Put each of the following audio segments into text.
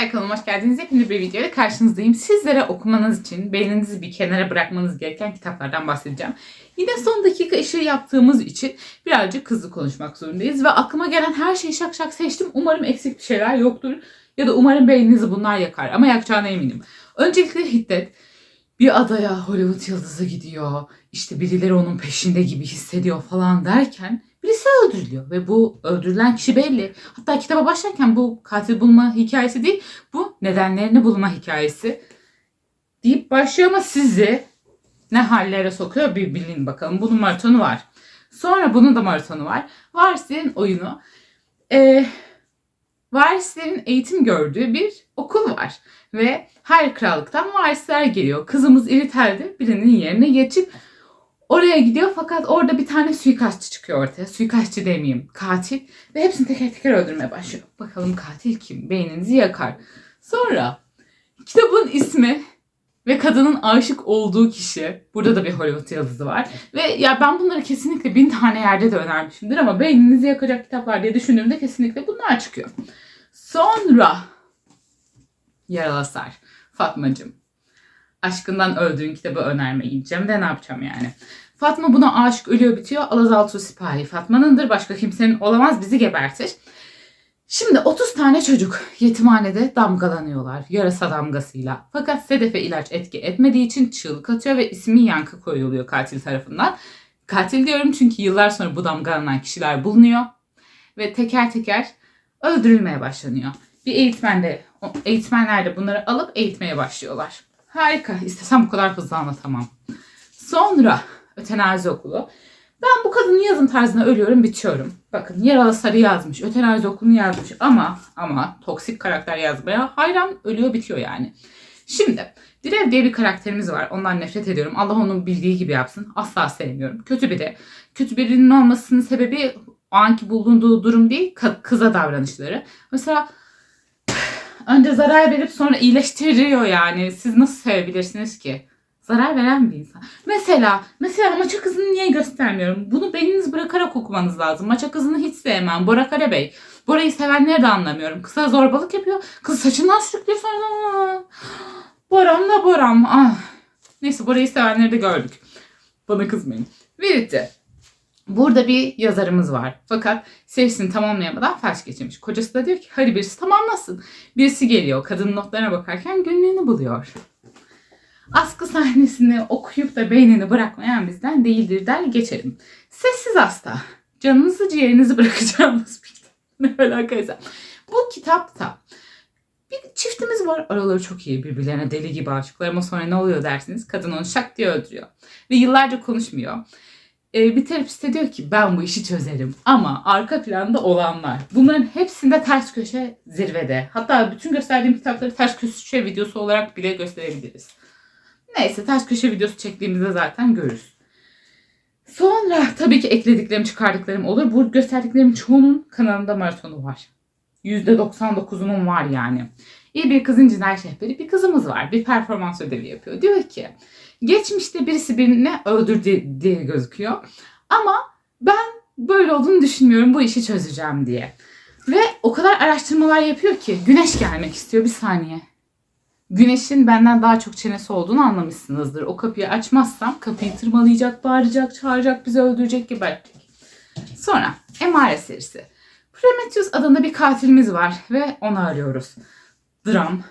arkadaşlar kanalıma hoş geldiniz. Yepyeni bir videoyla karşınızdayım. Sizlere okumanız için beyninizi bir kenara bırakmanız gereken kitaplardan bahsedeceğim. Yine son dakika işi yaptığımız için birazcık hızlı konuşmak zorundayız. Ve aklıma gelen her şeyi şak şak seçtim. Umarım eksik bir şeyler yoktur. Ya da umarım beyninizi bunlar yakar. Ama yakacağına eminim. Öncelikle Hiddet bir adaya Hollywood yıldızı gidiyor. İşte birileri onun peşinde gibi hissediyor falan derken birisi öldürülüyor. Ve bu öldürülen kişi belli. Hatta kitaba başlarken bu katil bulma hikayesi değil, bu nedenlerini bulma hikayesi deyip başlıyor ama sizi ne hallere sokuyor bir bilin bakalım. Bunun maratonu var. Sonra bunun da maratonu var. Varislerin oyunu. Ee, varislerin eğitim gördüğü bir okul var. Ve her krallıktan varisler geliyor. Kızımız İritel'de birinin yerine geçip oraya gidiyor fakat orada bir tane suikastçı çıkıyor ortaya. Suikastçı demeyeyim, katil. Ve hepsini teker teker öldürmeye başlıyor. Bakalım katil kim? Beyninizi yakar. Sonra kitabın ismi ve kadının aşık olduğu kişi. Burada da bir Hollywood yıldızı var. Ve ya ben bunları kesinlikle bin tane yerde de önermişimdir ama beyninizi yakacak kitaplar diye düşündüğümde kesinlikle bunlar çıkıyor. Sonra Yaralasar. Fatmacığım. Aşkından öldüğün kitabı önerme gideceğim de ne yapacağım yani. Fatma buna aşık ölüyor bitiyor. Alazaltu sipahi Fatma'nındır. Başka kimsenin olamaz bizi gebertir. Şimdi 30 tane çocuk yetimhanede damgalanıyorlar yarasa damgasıyla. Fakat Sedef'e ilaç etki etmediği için çığlık atıyor ve ismi Yankı koyuluyor katil tarafından. Katil diyorum çünkü yıllar sonra bu damgalanan kişiler bulunuyor ve teker teker öldürülmeye başlanıyor. Bir eğitmen de, eğitmenler de bunları alıp eğitmeye başlıyorlar. Harika. İstesem bu kadar hızlı anlatamam. Sonra ötenazi okulu. Ben bu kadının yazım tarzına ölüyorum, bitiyorum. Bakın yaralı sarı yazmış, ötenazi okulunu yazmış ama ama toksik karakter yazmaya hayran ölüyor bitiyor yani. Şimdi Direv diye bir karakterimiz var. Ondan nefret ediyorum. Allah onun bildiği gibi yapsın. Asla sevmiyorum. Kötü biri. Kötü birinin olmasının sebebi o anki bulunduğu durum değil, kıza davranışları. Mesela önce zarar verip sonra iyileştiriyor yani. Siz nasıl sevebilirsiniz ki? Zarar veren bir insan. Mesela, mesela maça kızını niye göstermiyorum? Bunu beyniniz bırakarak okumanız lazım. Maça kızını hiç sevmem. Bora Karabey. Bora'yı sevenleri de anlamıyorum. Kıza zorbalık yapıyor. Kız saçından sürüklüyor sonra. Boram da Boram. Ah. Neyse Bora'yı sevenleri de gördük. Bana kızmayın. Verite. Burada bir yazarımız var. Fakat sevgisini tamamlayamadan felç geçirmiş. Kocası da diyor ki hadi birisi tamamlasın. Birisi geliyor. Kadının notlarına bakarken günlüğünü buluyor. Askı sahnesini okuyup da beynini bırakmayan bizden değildir der geçelim. Sessiz hasta. Canınızı ciğerinizi bırakacağınız bir. Ne alakaysa. Bu kitapta bir çiftimiz var. Araları çok iyi. Birbirlerine deli gibi aşıklar ama sonra ne oluyor dersiniz. Kadın onu şak diye öldürüyor. Ve yıllarca konuşmuyor. Ee, bir terapist de diyor ki ben bu işi çözerim. Ama arka planda olanlar. Bunların hepsinde ters köşe zirvede. Hatta bütün gösterdiğim kitapları ters köşe videosu olarak bile gösterebiliriz. Neyse ters köşe videosu çektiğimizde zaten görürüz. Sonra tabii ki eklediklerim çıkardıklarım olur. Bu gösterdiklerimin çoğunun kanalında maratonu var. %99'unun var yani. İyi bir kızın cinayet rehberi bir kızımız var. Bir performans ödevi yapıyor. Diyor ki geçmişte birisi birini öldürdü diye gözüküyor. Ama ben böyle olduğunu düşünmüyorum. Bu işi çözeceğim diye. Ve o kadar araştırmalar yapıyor ki güneş gelmek istiyor. Bir saniye. Güneşin benden daha çok çenesi olduğunu anlamışsınızdır. O kapıyı açmazsam kapıyı tırmalayacak, bağıracak, çağıracak, bizi öldürecek, gebertecek. Sonra Emare serisi. Prometheus adında bir katilimiz var ve onu arıyoruz. Dram,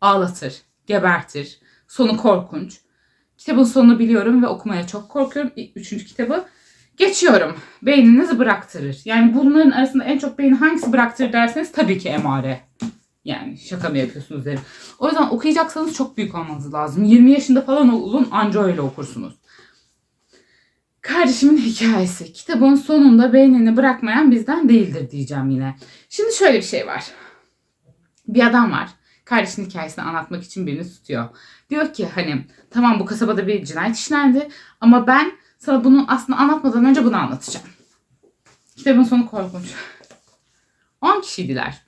ağlatır, gebertir, sonu korkunç. Kitabın sonunu biliyorum ve okumaya çok korkuyorum. Üçüncü kitabı geçiyorum. Beyninizi bıraktırır. Yani bunların arasında en çok beyni hangisi bıraktırır derseniz tabii ki Emare. Yani şaka mı yapıyorsunuz derim. O yüzden okuyacaksanız çok büyük olmanız lazım. 20 yaşında falan olun anca öyle okursunuz. Kardeşimin hikayesi. Kitabın sonunda beynini bırakmayan bizden değildir diyeceğim yine. Şimdi şöyle bir şey var. Bir adam var. Kardeşinin hikayesini anlatmak için birini tutuyor. Diyor ki hani tamam bu kasabada bir cinayet işlendi ama ben sana bunu aslında anlatmadan önce bunu anlatacağım. Kitabın sonu korkunç. 10 kişiydiler.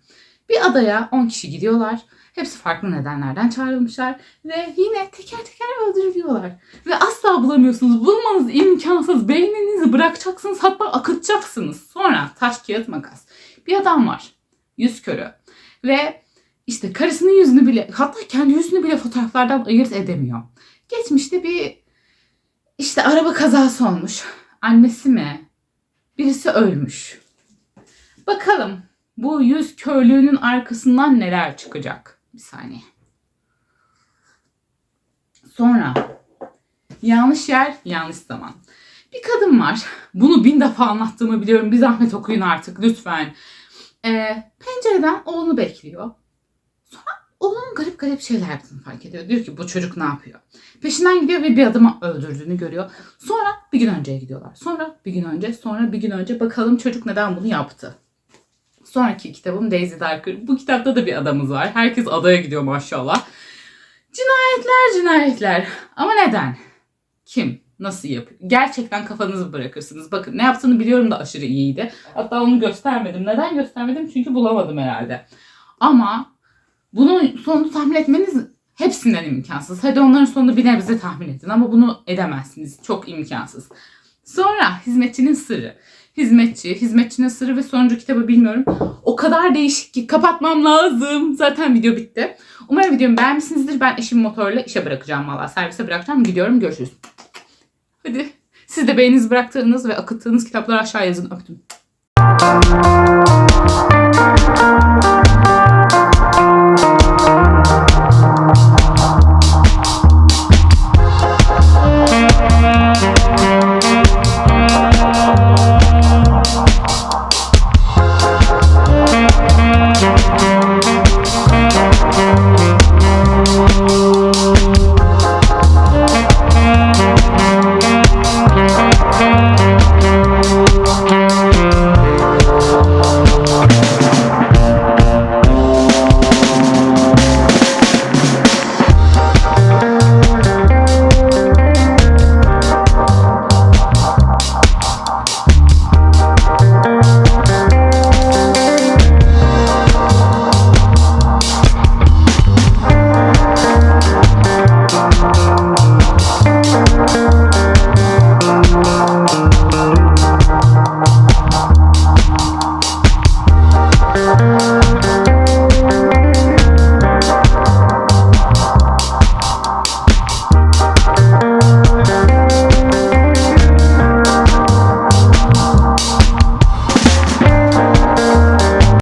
Bir adaya 10 kişi gidiyorlar. Hepsi farklı nedenlerden çağrılmışlar ve yine teker teker öldürülüyorlar. Ve asla bulamıyorsunuz. Bulmanız imkansız. Beyninizi bırakacaksınız hatta akıtacaksınız. Sonra taş kağıt makas. Bir adam var. Yüz körü. Ve işte karısının yüzünü bile hatta kendi yüzünü bile fotoğraflardan ayırt edemiyor. Geçmişte bir işte araba kazası olmuş. Annesi mi? Birisi ölmüş. Bakalım bu yüz körlüğünün arkasından neler çıkacak? Bir saniye. Sonra yanlış yer, yanlış zaman. Bir kadın var. Bunu bin defa anlattığımı biliyorum. Bir zahmet okuyun artık lütfen. Ee, pencereden oğlunu bekliyor. Sonra oğlunun garip garip şeyler yaptığını fark ediyor. Diyor ki bu çocuk ne yapıyor? Peşinden gidiyor ve bir adamı öldürdüğünü görüyor. Sonra bir gün önceye gidiyorlar. Sonra bir gün önce, sonra bir gün önce bakalım çocuk neden bunu yaptı. Sonraki kitabım Daisy Darker. Bu kitapta da bir adamız var. Herkes adaya gidiyor maşallah. Cinayetler cinayetler. Ama neden? Kim? Nasıl yapıyor? Gerçekten kafanızı bırakırsınız. Bakın ne yaptığını biliyorum da aşırı iyiydi. Hatta onu göstermedim. Neden göstermedim? Çünkü bulamadım herhalde. Ama bunun sonunu tahmin etmeniz hepsinden imkansız. Hadi onların sonunu bir nebze tahmin edin ama bunu edemezsiniz. Çok imkansız. Sonra hizmetçinin sırrı. Hizmetçi, hizmetçinin sırrı ve sonuncu kitabı bilmiyorum. O kadar değişik ki kapatmam lazım. Zaten video bitti. Umarım videomu beğenmişsinizdir. Ben eşim motorla işe bırakacağım valla. Servise bırakacağım. Gidiyorum. Görüşürüz. Hadi. Siz de beğeninizi bıraktığınız ve akıttığınız kitapları aşağı yazın. Öptüm.